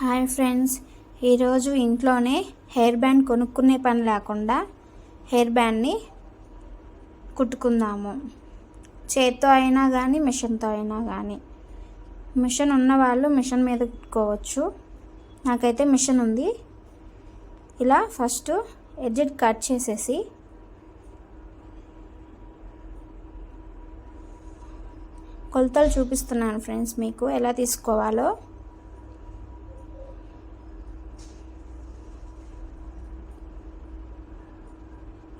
Hi friends. ఈరోజు ఇంట్లోనే hair band కొనుక్కునే పని లేకుండా హెయిర్ బ్యాండ్ని కుట్టుకుందాము. చేత్తో అయినా కానీ మిషన్తో అయినా కానీ మిషన్ ఉన్న వాళ్ళు మిషన్ మీద కుట్టుకోవచ్చు. నాకైతే మిషన్ ఉంది. ఇలా ఫస్ట్ ఎడ్జెట్ కట్ చేసేసి కొలతలు చూపిస్తున్నాను ఫ్రెండ్స్ మీకు ఎలా తీసుకోవాలో.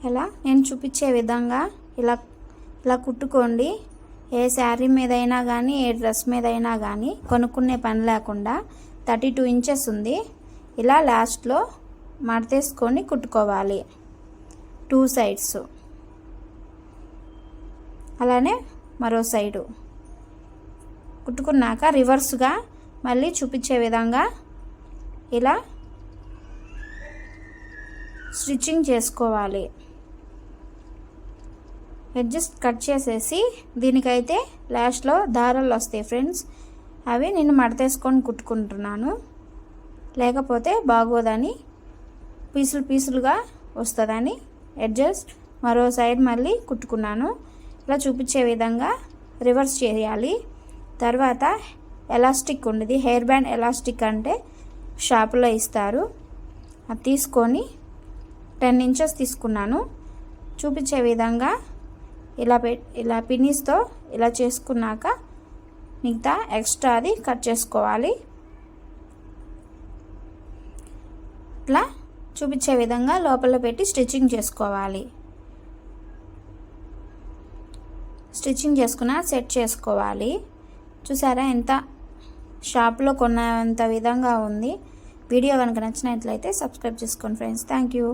ఎలా? నేను చూపించే విధంగా ఇలా ఇలా కుట్టుకోండి. ఏ శారీ మీదైనా కానీ ఏ డ్రెస్ మీదైనా కానీ కొనుక్కునే పని లేకుండా థర్టీ టూ ఇంచెస్ ఉంది. ఇలా లాస్ట్లో మడతేసుకొని కుట్టుకోవాలి. టూ సైడ్స్ అలానే మరో సైడు కుట్టుకున్నాక రివర్స్గా మళ్ళీ చూపించే విధంగా ఇలా స్టిచ్చింగ్ చేసుకోవాలి. ఎడ్జస్ట్ కట్ చేసేసి దీనికైతే లాస్ట్లో దారాలు వస్తాయి ఫ్రెండ్స్. అవి నేను మడతేసుకొని కుట్టుకుంటున్నాను. లేకపోతే బాగోదని పీసులు పీసులుగా వస్తుందని అడ్జస్ట్ మరో సైడ్ మళ్ళీ కుట్టుకున్నాను. ఇలా చూపించే విధంగా రివర్స్ చేయాలి. తర్వాత ఎలాస్టిక్ ఉండేది హెయిర్ బ్యాండ్ ఎలాస్టిక్ అంటే షాపులో ఇస్తారు. అది తీసుకొని టెన్ ఇంచెస్ తీసుకున్నాను. చూపించే విధంగా ఇలా పె ఇలా పినీస్తో ఇలా చేసుకున్నాక మిగతా ఎక్స్ట్రా అది కట్ చేసుకోవాలి. ఇట్లా చూపించే విధంగా లోపల పెట్టి స్టిచ్చింగ్ చేసుకోవాలి. స్టిచ్చింగ్ చేసుకున్న సెట్ చేసుకోవాలి. చూసారా ఎంత షాప్లో కొన్నంత విధంగా ఉంది. వీడియో కనుక నచ్చినట్లయితే సబ్స్క్రైబ్ చేసుకోండి ఫ్రెండ్స్ థ్యాంక్ యూ